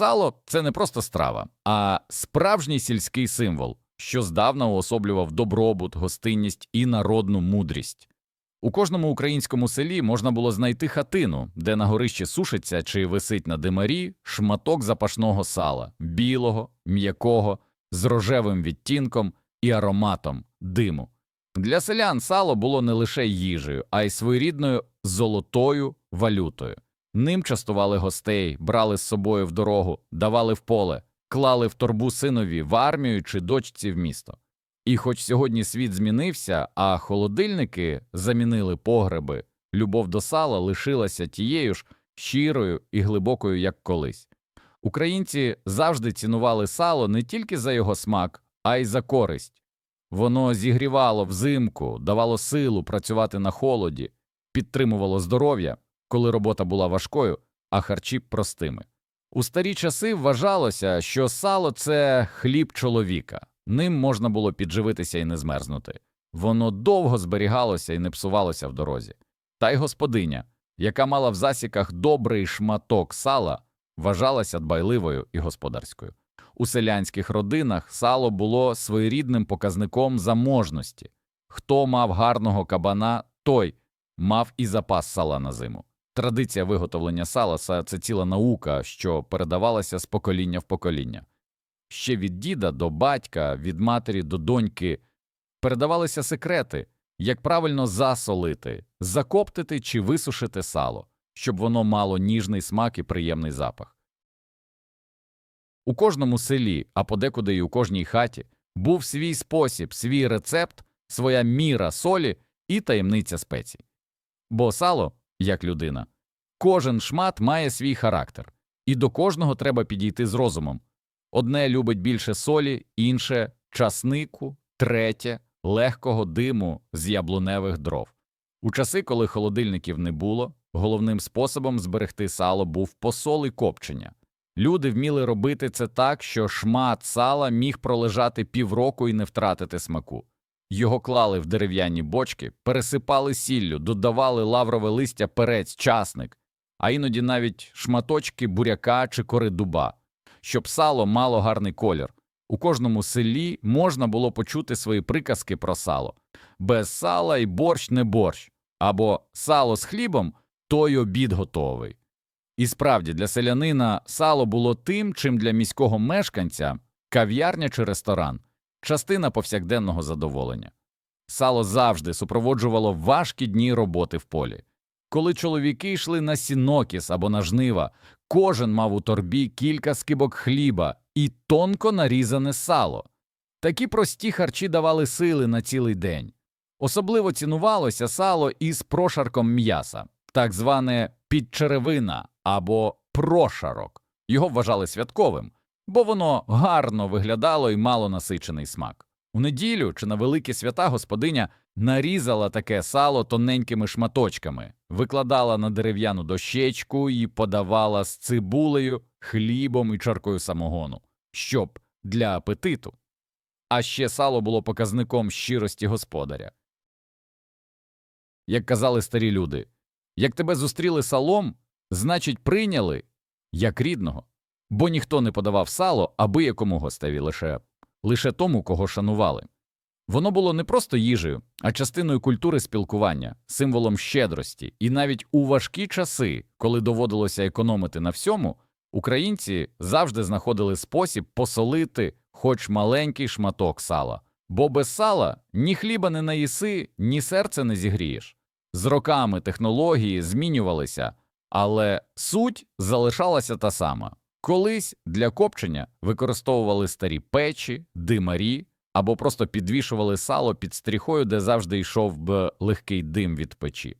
Сало це не просто страва, а справжній сільський символ, що здавна уособлював добробут, гостинність і народну мудрість. У кожному українському селі можна було знайти хатину, де на горищі сушиться чи висить на димарі шматок запашного сала, білого, м'якого, з рожевим відтінком і ароматом диму. Для селян сало було не лише їжею, а й своєрідною золотою валютою. Ним частували гостей, брали з собою в дорогу, давали в поле, клали в торбу синові в армію чи дочці в місто. І хоч сьогодні світ змінився, а холодильники замінили погреби, любов до сала лишилася тією ж щирою і глибокою, як колись. Українці завжди цінували сало не тільки за його смак, а й за користь. Воно зігрівало взимку, давало силу працювати на холоді, підтримувало здоров'я, коли робота була важкою, а харчі простими. У старі часи вважалося, що сало це хліб чоловіка, ним можна було підживитися і не змерзнути. Воно довго зберігалося і не псувалося в дорозі. Та й господиня, яка мала в засіках добрий шматок сала, вважалася дбайливою і господарською. У селянських родинах сало було своєрідним показником заможності. Хто мав гарного кабана, той мав і запас сала на зиму. Традиція виготовлення сала це ціла наука, що передавалася з покоління в покоління. Ще від діда до батька, від матері до доньки передавалися секрети, як правильно засолити, закоптити чи висушити сало, щоб воно мало ніжний смак і приємний запах. У кожному селі, а подекуди й у кожній хаті, був свій спосіб, свій рецепт, своя міра солі і таємниця спецій. Бо сало, як людина, кожен шмат має свій характер, і до кожного треба підійти з розумом. Одне любить більше солі, інше часнику, третє легкого диму з яблуневих дров. У часи, коли холодильників не було, головним способом зберегти сало був посол і копчення. Люди вміли робити це так, що шмат сала міг пролежати півроку і не втратити смаку. Його клали в дерев'яні бочки, пересипали сіллю, додавали лаврове листя, перець, часник, а іноді навіть шматочки буряка чи кори дуба, щоб сало мало гарний колір. У кожному селі можна було почути свої приказки про сало. Без сала й борщ не борщ, або сало з хлібом то й обід готовий. І справді для селянина сало було тим, чим для міського мешканця кав'ярня чи ресторан, частина повсякденного задоволення. Сало завжди супроводжувало важкі дні роботи в полі. Коли чоловіки йшли на сінокіс або на жнива, кожен мав у торбі кілька скибок хліба і тонко нарізане сало. Такі прості харчі давали сили на цілий день. Особливо цінувалося сало із прошарком м'яса, так зване підчеревина або прошарок. Його вважали святковим, бо воно гарно виглядало і мало насичений смак. У неділю чи на великі свята господиня нарізала таке сало тоненькими шматочками, викладала на дерев'яну дощечку і подавала з цибулею, хлібом і чаркою самогону, щоб для апетиту. А ще сало було показником щирості господаря. Як казали старі люди, як тебе зустріли салом, значить, прийняли як рідного, бо ніхто не подавав сало аби якому гостеві лише, лише тому, кого шанували. Воно було не просто їжею, а частиною культури спілкування, символом щедрості, і навіть у важкі часи, коли доводилося економити на всьому, українці завжди знаходили спосіб посолити хоч маленький шматок сала, бо без сала ні хліба не наїси, ні серце не зігрієш. З роками технології змінювалися, але суть залишалася та сама. Колись для копчення використовували старі печі, димарі або просто підвішували сало під стріхою, де завжди йшов б легкий дим від печі.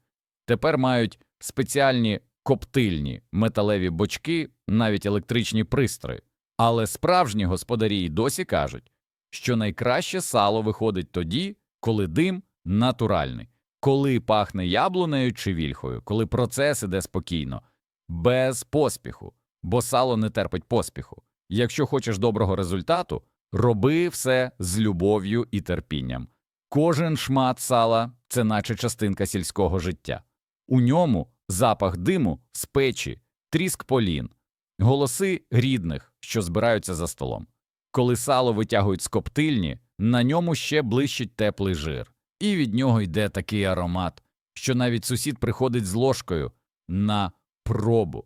Тепер мають спеціальні коптильні металеві бочки, навіть електричні пристрої. Але справжні господарі й досі кажуть, що найкраще сало виходить тоді, коли дим натуральний, коли пахне яблунею чи вільхою, коли процес іде спокійно, без поспіху, бо сало не терпить поспіху. Якщо хочеш доброго результату, роби все з любов'ю і терпінням. Кожен шмат сала це наче частинка сільського життя. У ньому запах диму з печі, тріск полін, голоси рідних, що збираються за столом. Коли сало витягують з коптильні, на ньому ще блищить теплий жир, і від нього йде такий аромат, що навіть сусід приходить з ложкою на пробу.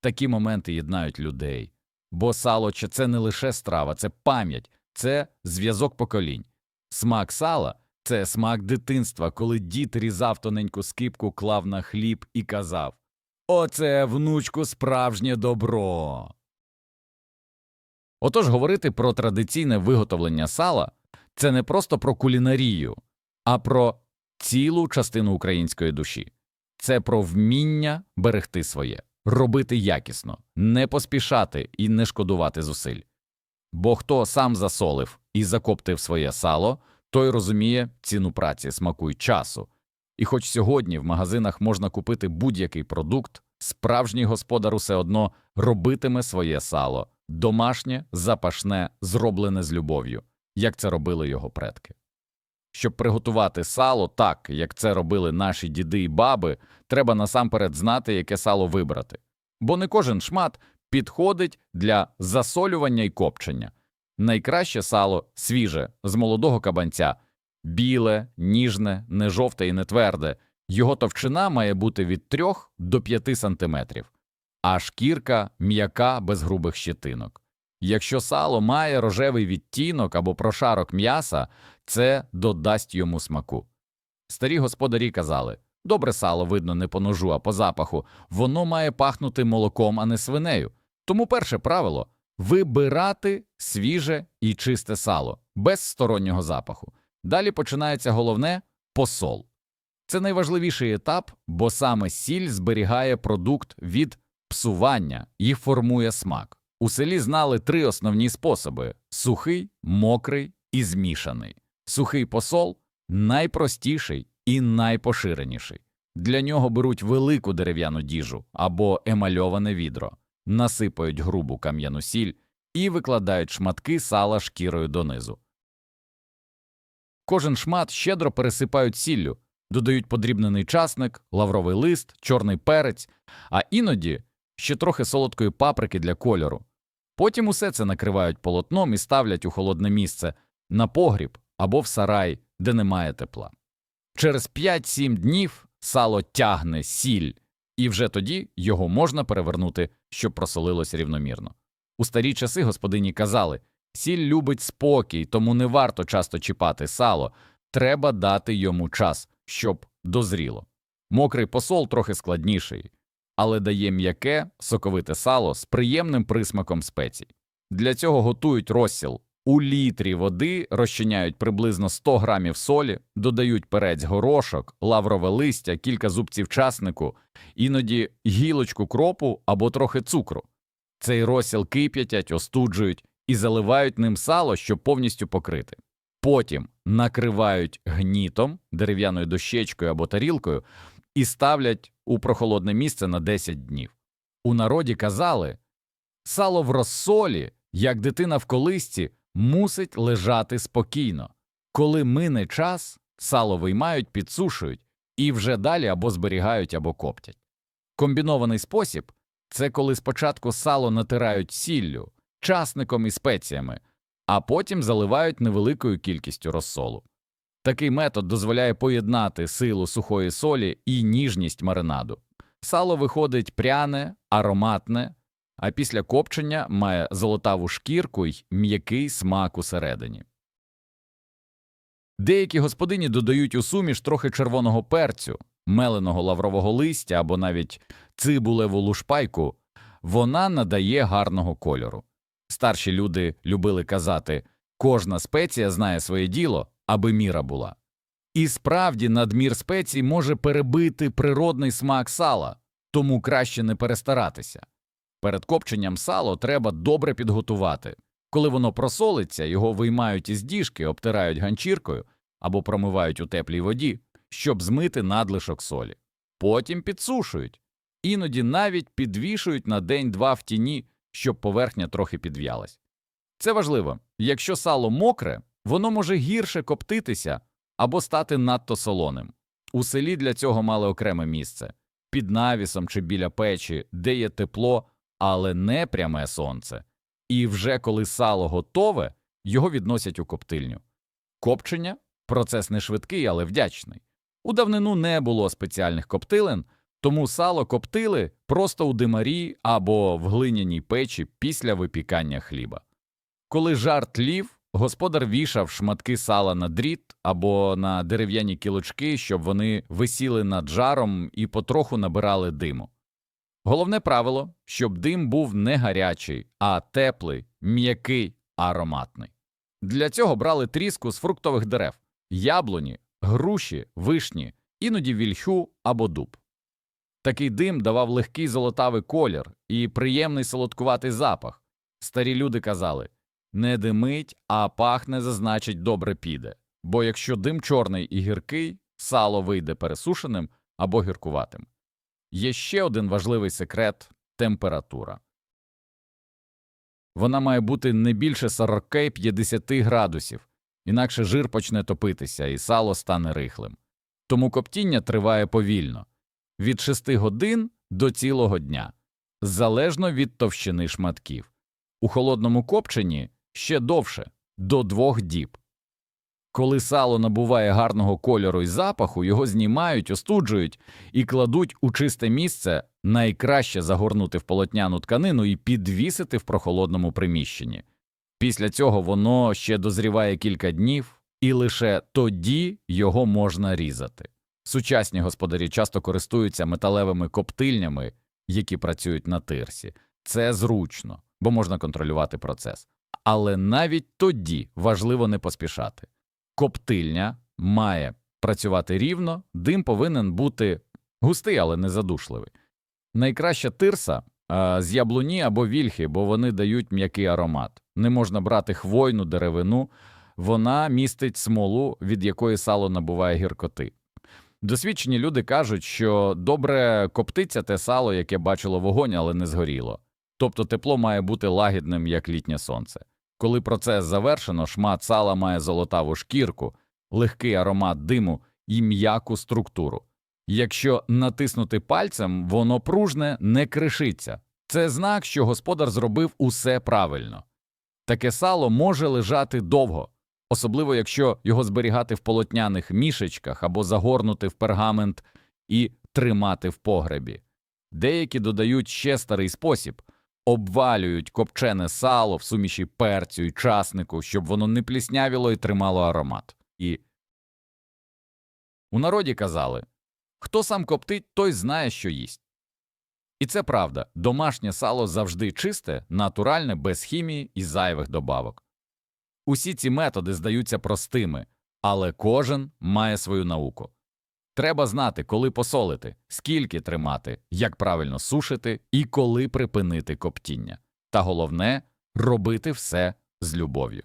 Такі моменти єднають людей. Бо сало це не лише страва, це пам'ять, це зв'язок поколінь. Смак сала це смак дитинства, коли дід різав тоненьку скипку, клав на хліб і казав Оце, внучку, справжнє добро. Отож, говорити про традиційне виготовлення сала це не просто про кулінарію, а про цілу частину української душі. Це про вміння берегти своє, робити якісно, не поспішати і не шкодувати зусиль. Бо хто сам засолив і закоптив своє сало, той розуміє ціну праці, смаку й часу. І хоч сьогодні в магазинах можна купити будь-який продукт, справжній господар усе одно робитиме своє сало домашнє, запашне, зроблене з любов'ю, як це робили його предки. Щоб приготувати сало так, як це робили наші діди і баби, треба насамперед знати, яке сало вибрати. Бо не кожен шмат підходить для засолювання і копчення. Найкраще сало свіже, з молодого кабанця, біле, ніжне, не жовте і не тверде. Його товщина має бути від 3 до 5 сантиметрів, а шкірка м'яка без грубих щетинок. Якщо сало має рожевий відтінок або прошарок м'яса, це додасть йому смаку. Старі господарі казали добре сало видно не по ножу, а по запаху, воно має пахнути молоком, а не свинею. Тому перше правило вибирати свіже і чисте сало, без стороннього запаху. Далі починається головне посол. Це найважливіший етап, бо саме сіль зберігає продукт від псування і формує смак. У селі знали три основні способи: сухий, мокрий і змішаний. Сухий посол найпростіший і найпоширеніший. Для нього беруть велику дерев'яну діжу або емальоване відро, насипають грубу кам'яну сіль і викладають шматки сала шкірою донизу. Кожен шмат щедро пересипають сіллю, додають подрібнений часник, лавровий лист, чорний перець, а іноді ще трохи солодкої паприки для кольору. Потім усе це накривають полотном і ставлять у холодне місце на погріб або в сарай, де немає тепла. Через 5-7 днів сало тягне сіль, і вже тоді його можна перевернути, щоб просолилось рівномірно. У старі часи господині казали сіль любить спокій, тому не варто часто чіпати сало, треба дати йому час, щоб дозріло. Мокрий посол трохи складніший, але дає м'яке, соковите сало з приємним присмаком спецій. Для цього готують розсіл. У літрі води розчиняють приблизно 100 грамів солі, додають перець горошок, лаврове листя, кілька зубців часнику, іноді гілочку кропу або трохи цукру. Цей розсіл кип'ятять, остуджують і заливають ним сало, щоб повністю покрити. Потім накривають гнітом, дерев'яною дощечкою або тарілкою і ставлять у прохолодне місце на 10 днів. У народі казали сало в розсолі, як дитина в колисці, мусить лежати спокійно. Коли мине час, сало виймають, підсушують і вже далі або зберігають, або коптять. Комбінований спосіб це коли спочатку сало натирають сіллю, часником і спеціями, а потім заливають невеликою кількістю розсолу. Такий метод дозволяє поєднати силу сухої солі і ніжність маринаду. Сало виходить пряне, ароматне, а після копчення має золотаву шкірку й м'який смак усередині. Деякі господині додають у суміш трохи червоного перцю, меленого лаврового листя або навіть цибулеву лушпайку, вона надає гарного кольору. Старші люди любили казати кожна спеція знає своє діло, аби міра була. І справді надмір спецій може перебити природний смак сала, тому краще не перестаратися. Перед копченням сало треба добре підготувати. Коли воно просолиться, його виймають із діжки, обтирають ганчіркою або промивають у теплій воді, щоб змити надлишок солі. Потім підсушують, іноді навіть підвішують на день-два в тіні, щоб поверхня трохи підв'ялась. Це важливо якщо сало мокре, воно може гірше коптитися або стати надто солоним. У селі для цього мали окреме місце під навісом чи біля печі, де є тепло, але не пряме сонце. І вже коли сало готове, його відносять у коптильню. Копчення процес не швидкий, але вдячний. У давнину не було спеціальних коптилен, тому сало коптили просто у димарі або в глиняній печі після випікання хліба. Коли жар тлів, господар вішав шматки сала на дріт або на дерев'яні кілочки, щоб вони висіли над жаром і потроху набирали диму. Головне правило, щоб дим був не гарячий, а теплий, м'який, ароматний. Для цього брали тріску з фруктових дерев, яблуні, груші, вишні, іноді вільхю або дуб. Такий дим давав легкий золотавий колір і приємний солодкуватий запах. Старі люди казали не димить, а пахне, зазначить, добре піде. Бо якщо дим чорний і гіркий, сало вийде пересушеним або гіркуватим. Є ще один важливий секрет температура. Вона має бути не більше 40-50 градусів, інакше жир почне топитися і сало стане рихлим. Тому коптіння триває повільно від 6 годин до цілого дня, залежно від товщини шматків. У холодному копченні ще довше до двох діб. Коли сало набуває гарного кольору і запаху, його знімають, остуджують і кладуть у чисте місце, найкраще загорнути в полотняну тканину і підвісити в прохолодному приміщенні. Після цього воно ще дозріває кілька днів, і лише тоді його можна різати. Сучасні господарі часто користуються металевими коптильнями, які працюють на тирсі. Це зручно, бо можна контролювати процес. Але навіть тоді важливо не поспішати. Коптильня має працювати рівно, дим повинен бути густий, але не задушливий. Найкраща тирса а, з яблуні або вільхи, бо вони дають м'який аромат. Не можна брати хвойну деревину, вона містить смолу, від якої сало набуває гіркоти. Досвідчені люди кажуть, що добре коптиться те сало, яке бачило вогонь, але не згоріло. Тобто тепло має бути лагідним, як літнє сонце. Коли процес завершено, шмат сала має золотаву шкірку, легкий аромат диму і м'яку структуру. Якщо натиснути пальцем, воно пружне не кришиться. Це знак, що господар зробив усе правильно. Таке сало може лежати довго, особливо якщо його зберігати в полотняних мішечках або загорнути в пергамент і тримати в погребі. Деякі додають ще старий спосіб обвалюють копчене сало в суміші перцю і часнику, щоб воно не пліснявіло і тримало аромат. І у народі казали хто сам коптить, той знає, що їсть. І це правда домашнє сало завжди чисте, натуральне, без хімії і зайвих добавок. Усі ці методи здаються простими, але кожен має свою науку. Треба знати, коли посолити, скільки тримати, як правильно сушити і коли припинити коптіння. Та головне робити все з любов'ю.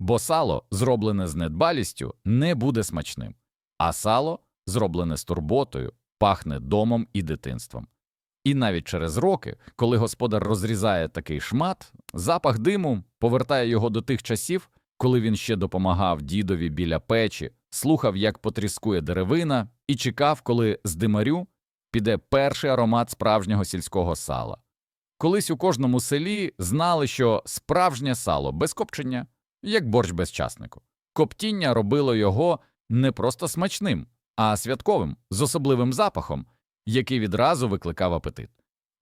Бо сало, зроблене з недбалістю, не буде смачним, а сало, зроблене з турботою, пахне домом і дитинством. І навіть через роки, коли господар розрізає такий шмат, запах диму повертає його до тих часів, коли він ще допомагав дідові біля печі, слухав, як потріскує деревина, і чекав, коли з димарю піде перший аромат справжнього сільського сала. Колись у кожному селі знали, що справжнє сало без копчення, як борщ без часнику. Коптіння робило його не просто смачним, а святковим, з особливим запахом, який відразу викликав апетит.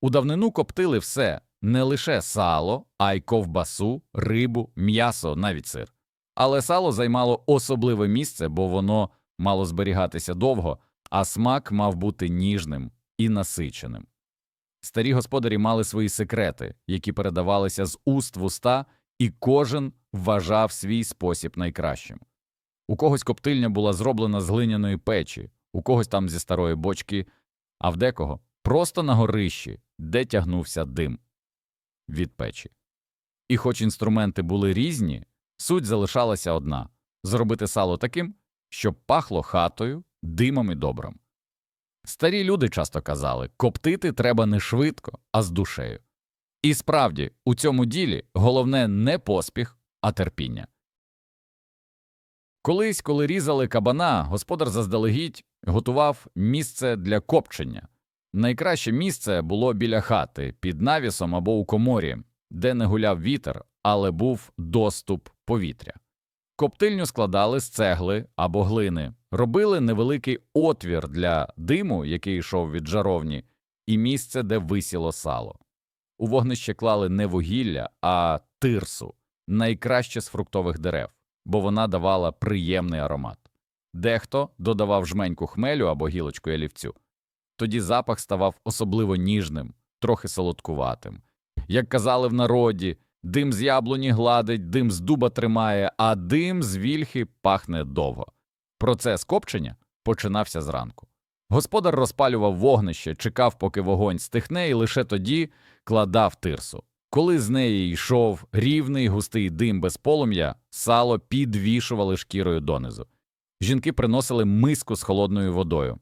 У давнину коптили все не лише сало, а й ковбасу, рибу, м'ясо, навіть сир. Але сало займало особливе місце, бо воно мало зберігатися довго, а смак мав бути ніжним і насиченим. Старі господарі мали свої секрети, які передавалися з уст в уста, і кожен вважав свій спосіб найкращим. У когось коптильня була зроблена з глиняної печі, у когось там зі старої бочки, а в декого просто на горищі, де тягнувся дим від печі. І хоч інструменти були різні, суть залишалася одна зробити сало таким, щоб пахло хатою, димом і добром. Старі люди часто казали коптити треба не швидко, а з душею. І справді, у цьому ділі головне не поспіх, а терпіння. Колись, коли різали кабана, господар заздалегідь готував місце для копчення, Найкраще місце було біля хати, під навісом або у коморі, де не гуляв вітер, але був доступ повітря. Коптильню складали з цегли або глини, робили невеликий отвір для диму, який йшов від жаровні, і місце, де висіло сало. У вогнище клали не вугілля, а тирсу, найкраще з фруктових дерев, бо вона давала приємний аромат. Дехто додавав жменьку хмелю або гілочку ялівцю. Тоді запах ставав особливо ніжним, трохи солодкуватим. Як казали в народі, дим з яблуні гладить, дим з дуба тримає, а дим з вільхи пахне довго. Процес копчення починався зранку. Господар розпалював вогнище, чекав, поки вогонь стихне, і лише тоді кладав тирсу. Коли з неї йшов рівний густий дим без полум'я, сало підвішували шкірою донизу. Жінки приносили миску з холодною водою.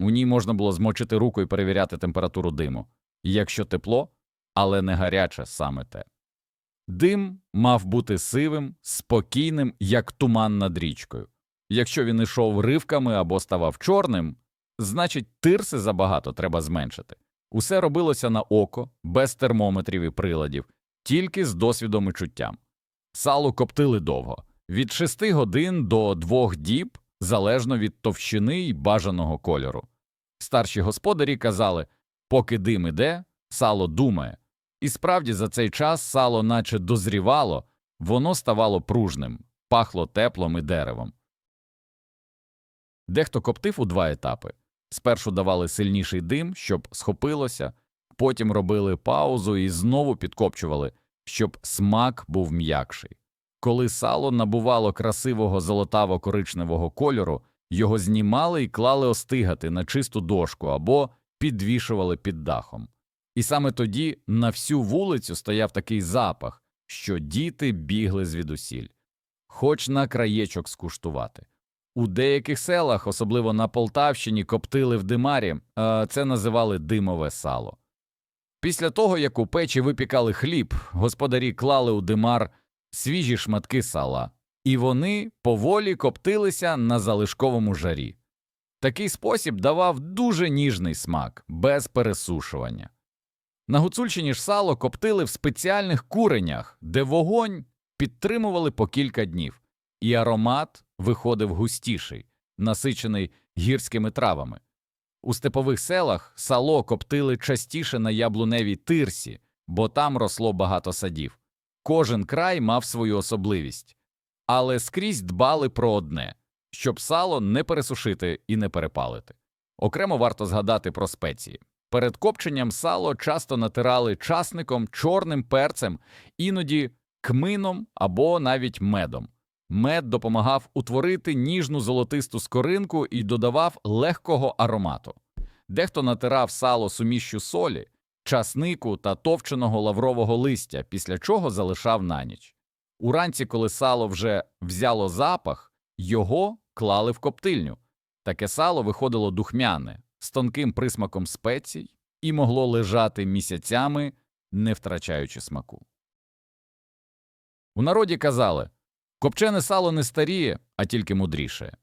У ній можна було змочити руку і перевіряти температуру диму. Якщо тепло, але не гаряче саме те. Дим мав бути сивим, спокійним, як туман над річкою. Якщо він ішов ривками або ставав чорним, значить тирси забагато треба зменшити. Усе робилося на око, без термометрів і приладів, тільки з досвідом і чуттям. Сало коптили довго від 6 годин до 2 діб, залежно від товщини й бажаного кольору. Старші господарі казали поки дим іде, сало думає. І справді за цей час сало наче дозрівало, воно ставало пружним, пахло теплом і деревом. Дехто коптив у два етапи. Спершу давали сильніший дим, щоб схопилося, потім робили паузу і знову підкопчували, щоб смак був м'якший. Коли сало набувало красивого золотаво-коричневого кольору, його знімали і клали остигати на чисту дошку або підвішували під дахом. І саме тоді на всю вулицю стояв такий запах, що діти бігли звідусіль, хоч на краєчок скуштувати. У деяких селах, особливо на Полтавщині, коптили в димарі, це називали димове сало. Після того, як у печі випікали хліб, господарі клали у димар свіжі шматки сала, і вони поволі коптилися на залишковому жарі. Такий спосіб давав дуже ніжний смак, без пересушування. На Гуцульщині ж сало коптили в спеціальних куренях, де вогонь підтримували по кілька днів, і аромат виходив густіший, насичений гірськими травами. У степових селах сало коптили частіше на яблуневій тирсі, бо там росло багато садів. Кожен край мав свою особливість, але скрізь дбали про одне щоб сало не пересушити і не перепалити. Окремо варто згадати про спеції. Перед копченням сало часто натирали часником, чорним перцем, іноді кмином або навіть медом. Мед допомагав утворити ніжну золотисту скоринку і додавав легкого аромату. Дехто натирав сало сумішчю солі, часнику та товченого лаврового листя, після чого залишав на ніч. Уранці, коли сало вже взяло запах, його клали в коптильню. Таке сало виходило духмяне, з тонким присмаком спецій і могло лежати місяцями, не втрачаючи смаку. У народі казали копчене сало не старіє, а тільки мудріше,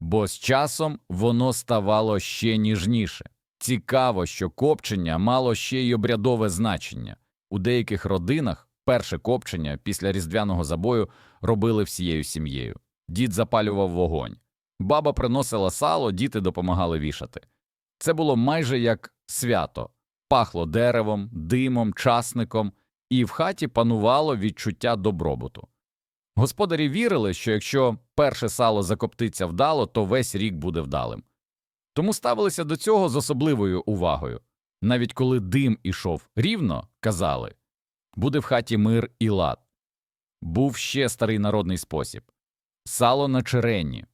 бо з часом воно ставало ще ніжніше. Цікаво, що копчення мало ще й обрядове значення. У деяких родинах перше копчення після різдвяного забою робили всією сім'єю. Дід запалював вогонь, баба приносила сало, діти допомагали вішати. Це було майже як свято, пахло деревом, димом, часником, і в хаті панувало відчуття добробуту. Господарі вірили, що якщо перше сало закоптиться вдало, то весь рік буде вдалим. Тому ставилися до цього з особливою увагою. Навіть коли дим ішов рівно, казали буде в хаті мир і лад. Був ще старий народний спосіб сало на черені.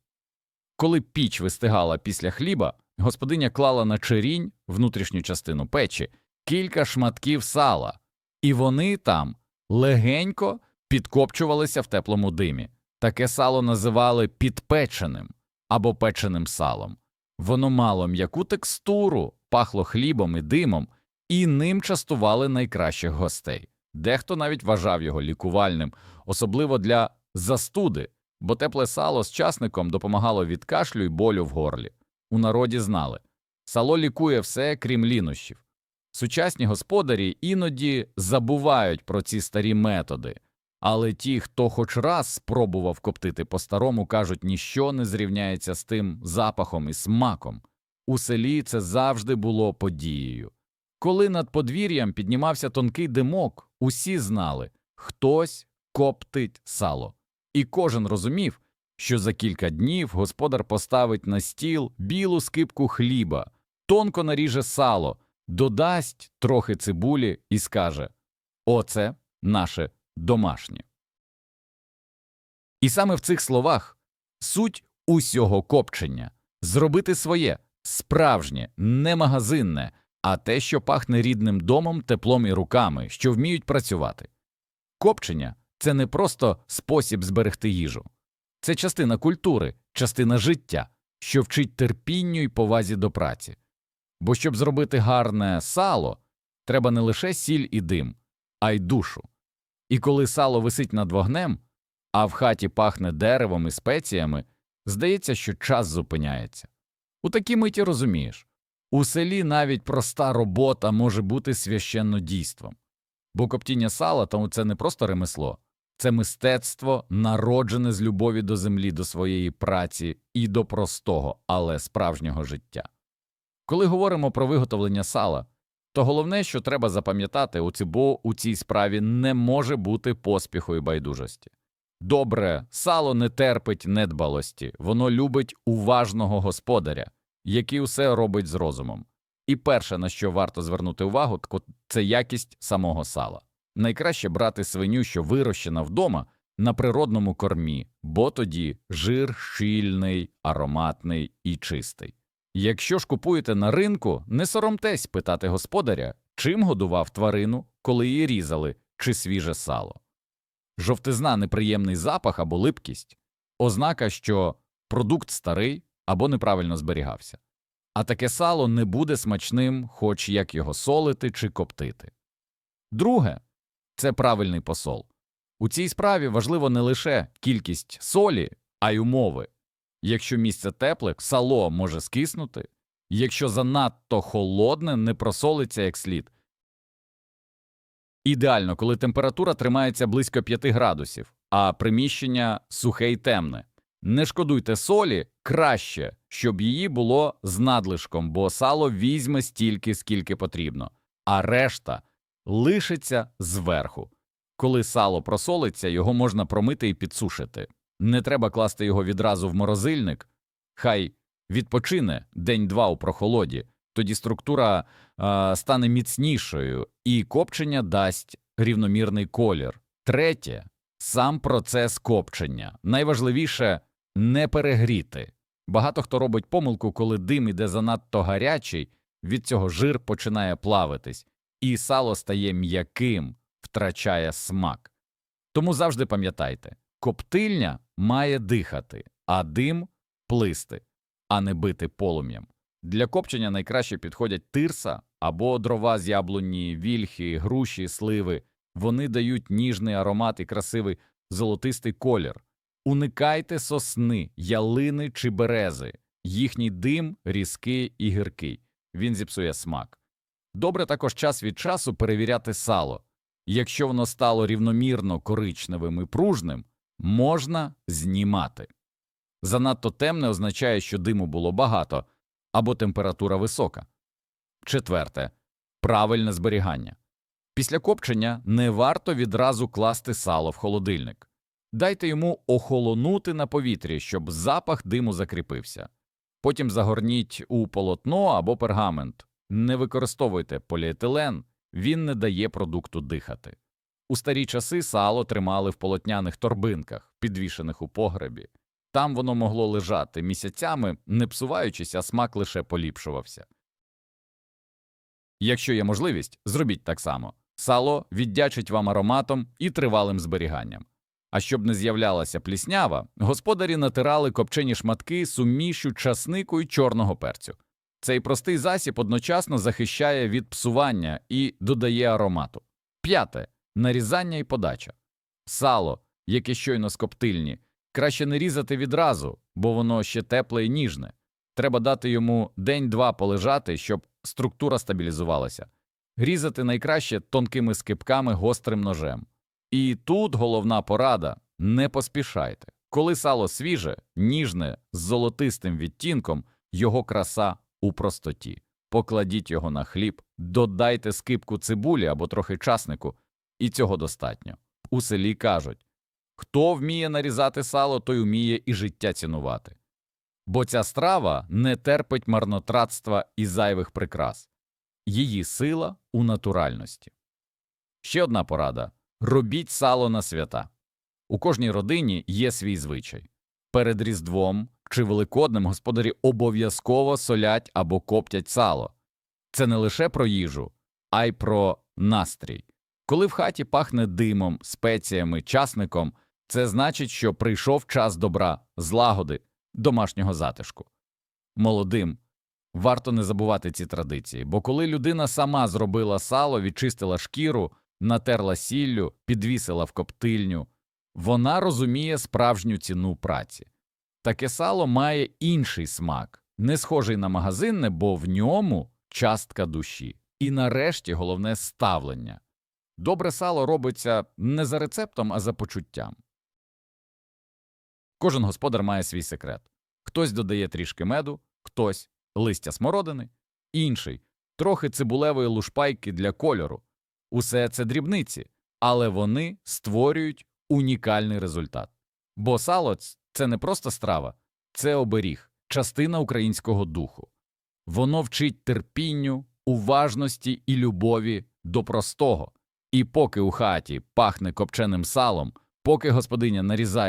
Коли піч вистигала після хліба, господиня клала на черінь внутрішню частину печі кілька шматків сала, і вони там легенько підкопчувалися в теплому димі. Таке сало називали підпеченим або печеним салом. Воно мало м'яку текстуру, пахло хлібом і димом, і ним частували найкращих гостей. Дехто навіть вважав його лікувальним, особливо для застуди, бо тепле сало з часником допомагало від кашлю й болю в горлі. У народі знали Сало лікує все, крім лінощів. Сучасні господарі іноді забувають про ці старі методи, але ті, хто хоч раз спробував коптити по-старому, кажуть, ніщо не зрівняється з тим запахом і смаком. У селі це завжди було подією. Коли над подвір'ям піднімався тонкий димок, усі знали хтось коптить сало. І кожен розумів, що за кілька днів господар поставить на стіл білу скипку хліба, тонко наріже сало, додасть трохи цибулі і скаже Оце наше домашнє. І саме в цих словах суть усього копчення зробити своє справжнє, не магазинне, а те, що пахне рідним домом, теплом і руками, що вміють працювати. Копчення це не просто спосіб зберегти їжу, це частина культури, частина життя, що вчить терпінню і повазі до праці. Бо щоб зробити гарне сало, треба не лише сіль і дим, а й душу. І коли сало висить над вогнем, а в хаті пахне деревом і спеціями, здається, що час зупиняється. У такій миті розумієш у селі навіть проста робота може бути священнодійством. Бо коптіння сала тому це не просто ремесло, це мистецтво, народжене з любові до землі, до своєї праці і до простого, але справжнього життя. Коли говоримо про виготовлення сала, то головне, що треба запам'ятати, у бо у цій справі не може бути поспіху і байдужості. Добре, сало не терпить недбалості, воно любить уважного господаря, який усе робить з розумом. І перше, на що варто звернути увагу, це якість самого сала. Найкраще брати свиню, що вирощена вдома, на природному кормі, бо тоді жир щільний, ароматний і чистий. Якщо ж купуєте на ринку, не соромтесь питати господаря, чим годував тварину, коли її різали, чи свіже сало. Жовтизна, неприємний запах або липкість ознака, що продукт старий або неправильно зберігався. А таке сало не буде смачним, хоч як його солити чи коптити. Друге це правильний посол. У цій справі важливо не лише кількість солі, а й умови. Якщо місце тепле, сало може скиснути, якщо занадто холодне, не просолиться як слід. Ідеально, коли температура тримається близько 5 градусів, а приміщення сухе й темне. Не шкодуйте солі краще, щоб її було з надлишком, бо сало візьме стільки, скільки потрібно, а решта лишиться зверху. Коли сало просолиться, його можна промити і підсушити. Не треба класти його відразу в морозильник, хай відпочине день-два у прохолоді, тоді структура а, стане міцнішою і копчення дасть рівномірний колір. Третє сам процес копчення. Найважливіше не перегріти. Багато хто робить помилку, коли дим іде занадто гарячий, від цього жир починає плавитись, і сало стає м'яким, втрачає смак. Тому завжди пам'ятайте, коптильня має дихати, а дим плисти, а не бити полум'ям. Для копчення найкраще підходять тирса або дрова з яблуні, вільхи, груші, сливи. Вони дають ніжний аромат і красивий золотистий колір. Уникайте сосни, ялини чи берези. Їхній дим різкий і гіркий. Він зіпсує смак. Добре також час від часу перевіряти сало. Якщо воно стало рівномірно коричневим і пружним, можна знімати. Занадто темне означає, що диму було багато або температура висока. Четверте правильне зберігання. Після копчення не варто відразу класти сало в холодильник. Дайте йому охолонути на повітрі, щоб запах диму закріпився. Потім загорніть у полотно або пергамент. Не використовуйте поліетилен, він не дає продукту дихати. У старі часи сало тримали в полотняних торбинках, підвішених у погребі. Там воно могло лежати місяцями, не псуваючись, а смак лише поліпшувався. Якщо є можливість, зробіть так само. Сало віддячить вам ароматом і тривалим зберіганням. А щоб не з'являлася пліснява, господарі натирали копчені шматки сумішю часнику і чорного перцю. Цей простий засіб одночасно захищає від псування і додає аромату. П'яте нарізання і подача. Сало, яке щойно з коптильні, краще не різати відразу, бо воно ще тепле і ніжне. Треба дати йому день-два полежати, щоб структура стабілізувалася. Різати найкраще тонкими скипками гострим ножем. І тут головна порада – не поспішайте. Коли сало свіже, ніжне, з золотистим відтінком, його краса у простоті. Покладіть його на хліб, додайте скипку цибулі або трохи часнику, і цього достатньо. У селі кажуть, хто вміє нарізати сало, той вміє і життя цінувати. Бо ця страва не терпить марнотратства і зайвих прикрас. Її сила у натуральності. Ще одна порада – робіть сало на свята. У кожній родині є свій звичай. Перед Різдвом чи Великоднем господарі обов'язково солять або коптять сало. Це не лише про їжу, а й про настрій. Коли в хаті пахне димом, спеціями, часником, це значить, що прийшов час добра, злагоди, домашнього затишку. Молодим варто не забувати ці традиції, бо коли людина сама зробила сало, відчистила шкіру, натерла сіллю, підвісила в коптильню, вона розуміє справжню ціну праці. Таке сало має інший смак, не схожий на магазинне, бо в ньому частка душі. І нарешті головне ставлення. Добре сало робиться не за рецептом, а за почуттям. Кожен господар має свій секрет. Хтось додає трішки меду, хтось листя смородини, інший трохи цибулевої лушпайки для кольору. Усе це дрібниці, але вони створюють унікальний результат. Бо сало це не просто страва, це оберіг, частина українського духу. Воно вчить терпінню, уважності і любові до простого. І поки у хаті пахне копченим салом, поки господиня нарізає